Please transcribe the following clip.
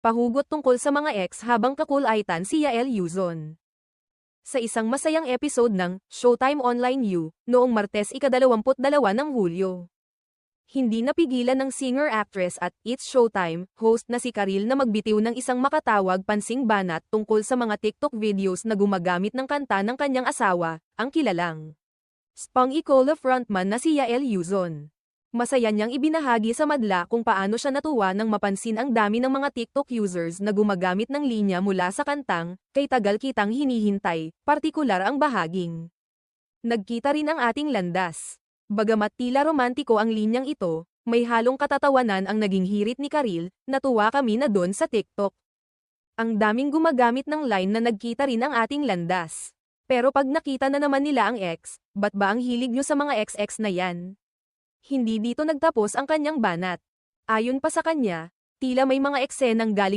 pahugot tungkol sa mga ex habang kakulaitan si Yael Yuzon. Sa isang masayang episode ng Showtime Online U, noong Martes ika-22 ng Hulyo. Hindi napigilan ng singer-actress at It's Showtime host na si Karil na magbitiw ng isang makatawag pansing banat tungkol sa mga TikTok videos na gumagamit ng kanta ng kanyang asawa, ang kilalang Spang Icola frontman na si Yael Yuzon. Masaya niyang ibinahagi sa madla kung paano siya natuwa nang mapansin ang dami ng mga TikTok users na gumagamit ng linya mula sa kantang, kay tagal kitang hinihintay, partikular ang bahaging. Nagkita rin ang ating landas. Bagamat tila romantiko ang linyang ito, may halong katatawanan ang naging hirit ni Karil, natuwa kami na doon sa TikTok. Ang daming gumagamit ng line na nagkita rin ang ating landas. Pero pag nakita na naman nila ang ex, ba't ba ang hilig nyo sa mga XX na yan? Hindi dito nagtapos ang kanyang banat. Ayon pa sa kanya, tila may mga eksenang galing